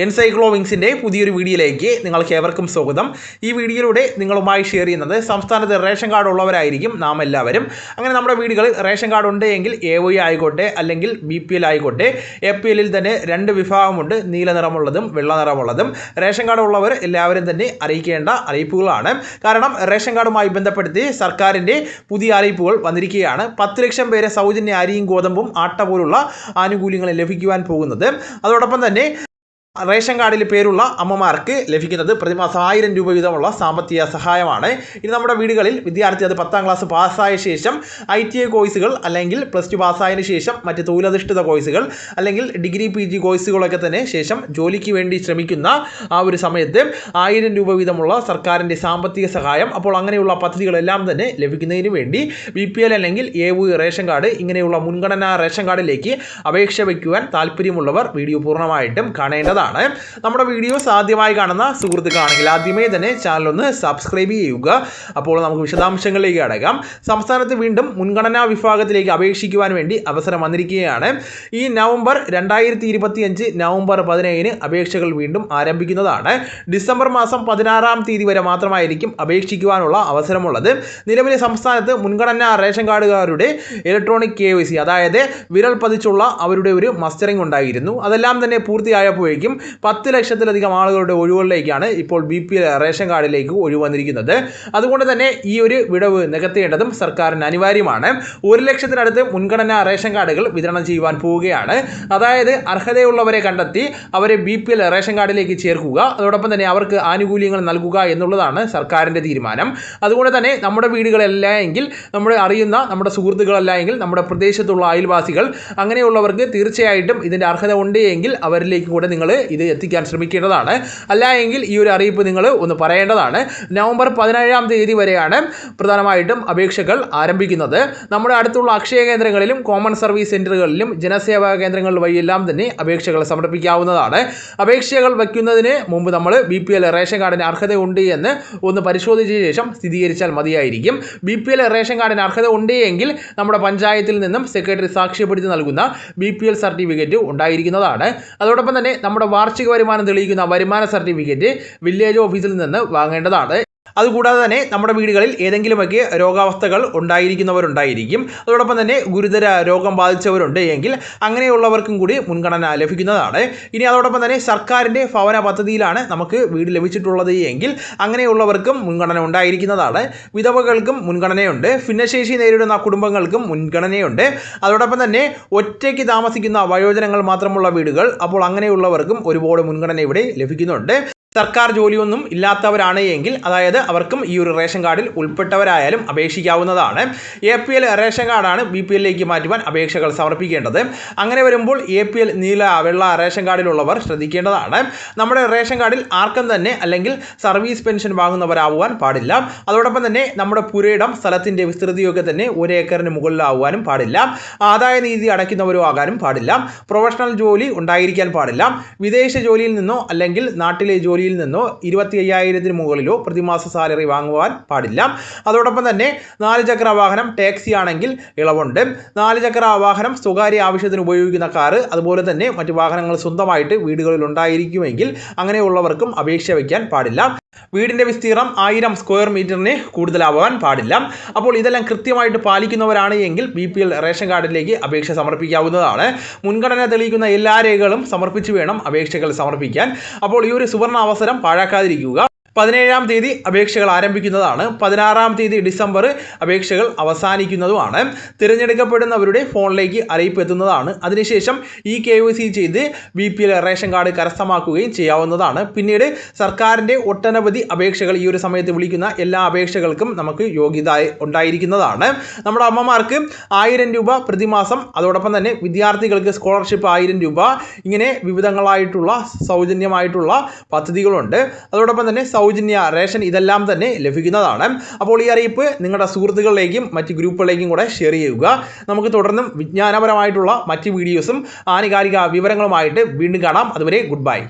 എൻസൈക്ലോവിങ്സിന്റെ പുതിയൊരു വീഡിയോയിലേക്ക് നിങ്ങൾക്ക് ഏവർക്കും സ്വാഗതം. ഈ വീഡിയോയിലൂടെ നിങ്ങളുമായി ഷെയർ ചെയ്യുന്നത് സംസ്ഥാനത്ത് റേഷൻ കാർഡ് ഉള്ളവരായിരിക്കും നാം എല്ലാവരും. അങ്ങനെ നമ്മുടെ വീടുകളിൽ റേഷൻ കാർഡ് ഉണ്ട് എങ്കിൽ എ വൈ ആയിക്കോട്ടെ അല്ലെങ്കിൽ ബി പി എൽ ആയിക്കോട്ടെ എ പി എല്ലിൽ തന്നെ രണ്ട് വിഭാഗമുണ്ട്. നീല നിറമുള്ളതും വെള്ള നിറമുള്ളതും. റേഷൻ കാർഡ് ഉള്ളവർ എല്ലാവരും തന്നെ അറിയിക്കേണ്ട അറിയിപ്പുകളാണ്. കാരണം റേഷൻ കാർഡുമായി ബന്ധപ്പെടുത്തി സർക്കാരിന്റെ പുതിയ അറിയിപ്പുകൾ വന്നിരിക്കുകയാണ്. പത്ത് ലക്ഷം പേരെ സൗജന്യ അരിയും ഗോതമ്പും ആട്ട പോലുള്ള ആനുകൂല്യങ്ങൾ ലഭിക്കുവാൻ പോകുന്നത്. അതോടൊപ്പം തന്നെ റേഷൻ കാർഡിൽ പേരുള്ള അമ്മമാർക്ക് ലഭിക്കുന്നത് പ്രതിമാസം ആയിരം രൂപ വീതമുള്ള സാമ്പത്തിക സഹായമാണ്. ഇനി നമ്മുടെ വീടുകളിൽ വിദ്യാർത്ഥി അത് പത്താം ക്ലാസ് പാസ്സായ ശേഷം ഐ ടി ഐ കോഴ്സുകൾ അല്ലെങ്കിൽ പ്ലസ് ടു പാസ്സായതിന് ശേഷം മറ്റ് തൊഴിലധിഷ്ഠിത കോഴ്സുകൾ അല്ലെങ്കിൽ ഡിഗ്രി പി ജി കോഴ്സുകളൊക്കെ തന്നെ ശേഷം ജോലിക്ക് വേണ്ടി ശ്രമിക്കുന്ന ആ ഒരു സമയത്ത് ആയിരം രൂപ വീതമുള്ള സർക്കാരിന്റെ സാമ്പത്തിക സഹായം അപ്പോൾ അങ്ങനെയുള്ള പദ്ധതികളെല്ലാം തന്നെ ലഭിക്കുന്നതിന് വേണ്ടി ബി പി എൽ അല്ലെങ്കിൽ എ വു റേഷൻ കാർഡ് ഇങ്ങനെയുള്ള മുൻഗണനാ റേഷൻ കാർഡിലേക്ക് അപേക്ഷ വയ്ക്കുവാൻ താല്പര്യമുള്ളവർ വീഡിയോ പൂർണമായിട്ടും കാണേണ്ടതാണ്. നമ്മുടെ വീഡിയോസ് ആദ്യമായി കാണുന്ന സുഹൃത്തുക്കളാണെങ്കിൽ ആദ്യമേ തന്നെ ചാനൽ ഒന്ന് സബ്സ്ക്രൈബ് ചെയ്യുക. അപ്പോൾ നമുക്ക് വിശദാംശങ്ങളിലേക്ക് അടക്കാം സംസ്ഥാനത്ത് വീണ്ടും മുൻഗണനാ വിഭാഗത്തിലേക്ക് അപേക്ഷിക്കുവാൻ വേണ്ടി അവസരം വന്നിരിക്കുകയാണ്. ഈ നവംബർ രണ്ടായിരത്തി ഇരുപത്തിയഞ്ച് നവംബർ പതിനേഴിന് അപേക്ഷകൾ വീണ്ടും ആരംഭിക്കുന്നതാണ്. ഡിസംബർ മാസം പതിനാറാം തീയതി വരെ മാത്രമായിരിക്കും അപേക്ഷിക്കുവാനുള്ള അവസരമുള്ളത്. നിലവിലെ സംസ്ഥാനത്ത് മുൻഗണനാ റേഷൻ കാർഡുകാരുടെ ഇലക്ട്രോണിക് കെ അതായത് വിരൽ പതിച്ചുള്ള അവരുടെ ഒരു മസ്റ്ററിംഗ് ഉണ്ടായിരുന്നു. അതെല്ലാം തന്നെ പൂർത്തിയായപ്പോഴേക്കും പത്ത് ലക്ഷത്തിലധികം ആളുകളുടെ ഒഴിവുകളിലേക്കാണ് ഇപ്പോൾ ബി പി റേഷൻ കാർഡിലേക്ക് ഒഴിവ് വന്നിരിക്കുന്നത് അതുകൊണ്ട് തന്നെ ഈ ഒരു വിടവ് നികത്തേണ്ടതും സർക്കാരിന് അനിവാര്യമാണ്. ഒരു ലക്ഷത്തിനടുത്ത് മുൻഗണനാ റേഷൻ കാർഡുകൾ വിതരണം ചെയ്യുവാൻ പോവുകയാണ്. അതായത് അർഹതയുള്ളവരെ കണ്ടെത്തി അവരെ ബി പി എൽ റേഷൻ കാർഡിലേക്ക് ചേർക്കുക. അതോടൊപ്പം തന്നെ അവർക്ക് ആനുകൂല്യങ്ങൾ നൽകുക എന്നുള്ളതാണ് സർക്കാരിന്റെ തീരുമാനം. അതുകൊണ്ട് തന്നെ നമ്മുടെ വീടുകളല്ല എങ്കിൽ നമ്മുടെ അറിയുന്ന നമ്മുടെ സുഹൃത്തുക്കളല്ല എങ്കിൽ നമ്മുടെ പ്രദേശത്തുള്ള അയൽവാസികൾ അങ്ങനെയുള്ളവർക്ക് തീർച്ചയായിട്ടും ഇതിന്റെ അർഹത ഉണ്ട് എങ്കിൽ അവരിലേക്ക് കൂടെ നിങ്ങൾ ഇത് എത്തിക്കാൻ ശ്രമിക്കേണ്ടതാണ്. അല്ല എങ്കിൽ ഈ ഒരു അറിയിപ്പ് നിങ്ങൾ ഒന്ന് പറയേണ്ടതാണ്. നവംബർ പതിനേഴാം തീയതി വരെയാണ് പ്രധാനമായിട്ടും അപേക്ഷകൾ ആരംഭിക്കുന്നത്. നമ്മുടെ അടുത്തുള്ള അക്ഷയ കേന്ദ്രങ്ങളിലും കോമൺ സർവീസ് സെന്ററുകളിലും ജനസേവാ കേന്ദ്രങ്ങൾ വഴിയെല്ലാം തന്നെ അപേക്ഷകൾ സമർപ്പിക്കാവുന്നതാണ്. അപേക്ഷകൾ വയ്ക്കുന്നതിന് മുമ്പ് നമ്മൾ ബി പി എൽ റേഷൻ കാർഡിന് അർഹതയുണ്ട് എന്ന് ഒന്ന് പരിശോധിച്ച ശേഷം സ്ഥിരീകരിച്ചാൽ മതിയായിരിക്കും. ബി പി എൽ റേഷൻ കാർഡിന് അർഹത ഉണ്ട് എങ്കിൽ നമ്മുടെ പഞ്ചായത്തിൽ നിന്നും സെക്രട്ടറി സാക്ഷ്യപ്പെടുത്തി നൽകുന്ന ബി പി എൽ സർട്ടിഫിക്കറ്റ് ഉണ്ടായിരിക്കുന്നതാണ്. അതോടൊപ്പം തന്നെ നമ്മുടെ വാർഷിക വരുമാനം തെളിയിക്കുന്ന വരുമാന സർട്ടിഫിക്കറ്റ് വില്ലേജ് ഓഫീസിൽ നിന്ന് വാങ്ങേണ്ടതാണ്. അതുകൂടാതെ തന്നെ നമ്മുടെ വീടുകളിൽ ഏതെങ്കിലുമൊക്കെ രോഗാവസ്ഥകൾ ഉണ്ടായിരിക്കുന്നവരുണ്ടായിരിക്കും. അതോടൊപ്പം തന്നെ ഗുരുതര രോഗം ബാധിച്ചവരുണ്ട് എങ്കിൽ അങ്ങനെയുള്ളവർക്കും കൂടി മുൻഗണന ലഭിക്കുന്നതാണ്. ഇനി അതോടൊപ്പം തന്നെ സർക്കാരിന്റെ ഭവന പദ്ധതിയിലാണ് നമുക്ക് വീട് ലഭിച്ചിട്ടുള്ളത് എങ്കിൽ അങ്ങനെയുള്ളവർക്കും മുൻഗണന ഉണ്ടായിരിക്കുന്നതാണ്. വിധവകൾക്കും മുൻഗണനയുണ്ട്. ഭിന്നശേഷി നേരിടുന്ന കുടുംബങ്ങൾക്കും മുൻഗണനയുണ്ട്. അതോടൊപ്പം തന്നെ ഒറ്റയ്ക്ക് താമസിക്കുന്ന വയോജനങ്ങൾ മാത്രമുള്ള വീടുകൾ അപ്പോൾ അങ്ങനെയുള്ളവർക്കും ഒരുപാട് മുൻഗണന ഇവിടെ ലഭിക്കുന്നുണ്ട്. സർക്കാർ ജോലിയൊന്നും ഇല്ലാത്തവരാണ് എങ്കിൽ അതായത് അവർക്കും ഈ ഒരു റേഷൻ കാർഡിൽ ഉൾപ്പെട്ടവരായാലും അപേക്ഷിക്കാവുന്നതാണ്. എ പി എൽ റേഷൻ കാർഡാണ് ബി പി എല്ലിലേക്ക് മാറ്റുവാൻ അപേക്ഷകൾ സമർപ്പിക്കേണ്ടത്. അങ്ങനെ വരുമ്പോൾ എ പി എൽ നീല വെള്ള റേഷൻ കാർഡിലുള്ളവർ ശ്രദ്ധിക്കേണ്ടതാണ്. നമ്മുടെ റേഷൻ കാർഡിൽ ആർക്കും തന്നെ അല്ലെങ്കിൽ സർവീസ് പെൻഷൻ വാങ്ങുന്നവരാവാൻ പാടില്ല. അതോടൊപ്പം തന്നെ നമ്മുടെ പുരയിടം സ്ഥലത്തിന്റെ വിസ്തൃതിയൊക്കെ തന്നെ ഒരു ഏക്കറിന് മുകളിലാവാനും പാടില്ല. ആദായ നീതി അടയ്ക്കുന്നവരോ ആകാനും പാടില്ല. പ്രൊഫഷണൽ ജോലി ഉണ്ടായിരിക്കാൻ പാടില്ല. വിദേശ ജോലിയിൽ നിന്നോ അല്ലെങ്കിൽ നാട്ടിലെ ജോലി ജോലിയിൽ നിന്നോ ഇരുപത്തി അയ്യായിരത്തിന് മുകളിലോ പ്രതിമാസ സാലറി വാങ്ങുവാൻ പാടില്ല. അതോടൊപ്പം തന്നെ നാല് ചക്ര വാഹനം ടാക്സി ആണെങ്കിൽ ഇളവുണ്ട്. നാല് ചക്ര വാഹനം സ്വകാര്യ ആവശ്യത്തിന് ഉപയോഗിക്കുന്ന കാറ് അതുപോലെ തന്നെ മറ്റു വാഹനങ്ങൾ സ്വന്തമായിട്ട് വീടുകളിൽ ഉണ്ടായിരിക്കുമെങ്കിൽ അങ്ങനെയുള്ളവർക്കും അപേക്ഷ വയ്ക്കാൻ പാടില്ല. വീടിന്റെ വിസ്തീർണം ആയിരം സ്ക്വയർ മീറ്ററിന് കൂടുതലാവാൻ പാടില്ല. അപ്പോൾ ഇതെല്ലാം കൃത്യമായിട്ട് പാലിക്കുന്നവരാണ് എങ്കിൽ ബി പി എൽ റേഷൻ കാർഡിലേക്ക് അപേക്ഷ സമർപ്പിക്കാവുന്നതാണ്. മുൻഗണന തെളിയിക്കുന്ന എല്ലാ രേഖകളും സമർപ്പിച്ചു വേണം അപേക്ഷകൾ സമർപ്പിക്കാൻ. അപ്പോൾ ഈ ഒരു സുവർണ അവസരം പാഴാക്കാതിരിക്കുക. പതിനേഴാം തീയതി അപേക്ഷകൾ ആരംഭിക്കുന്നതാണ്. പതിനാറാം തീയതി ഡിസംബർ അപേക്ഷകൾ അവസാനിക്കുന്നതുമാണ്. തിരഞ്ഞെടുക്കപ്പെടുന്നവരുടെ ഫോണിലേക്ക് അറിയിപ്പ് എത്തുന്നതാണ്. അതിനുശേഷം ഈ കെ വൈ സി ചെയ്ത് B P L ration card കരസ്ഥമാക്കുകയും ചെയ്യാവുന്നതാണ്. പിന്നീട് സർക്കാരിന്റെ ഒട്ടനവധി അപേക്ഷകൾ ഈ ഒരു സമയത്ത് വിളിക്കുന്ന എല്ലാ അപേക്ഷകൾക്കും നമുക്ക് യോഗ്യത ഉണ്ടായിരിക്കുന്നതാണ്. നമ്മുടെ അമ്മമാർക്ക് ആയിരം രൂപ പ്രതിമാസം അതോടൊപ്പം തന്നെ വിദ്യാർത്ഥികൾക്ക് സ്കോളർഷിപ്പ് ആയിരം രൂപ ഇങ്ങനെ വിവിധങ്ങളായിട്ടുള്ള സൗജന്യമായിട്ടുള്ള പദ്ധതികളുണ്ട്. അതോടൊപ്പം തന്നെ സൗജന്യ റേഷൻ ഇതെല്ലാം തന്നെ ലഭിക്കുന്നതാണ്. അപ്പോൾ ഈ അറിയിപ്പ് നിങ്ങളുടെ സുഹൃത്തുക്കളിലേക്കും മറ്റ് ഗ്രൂപ്പുകളിലേക്കും കൂടെ ഷെയർ ചെയ്യുക. നമുക്ക് തുടർന്നും വിജ്ഞാനപരമായിട്ടുള്ള മറ്റ് വീഡിയോസും ആനുകാലിക വിവരങ്ങളുമായിട്ട് വീണ്ടും കാണാം. അതുവരെ ഗുഡ് ബൈ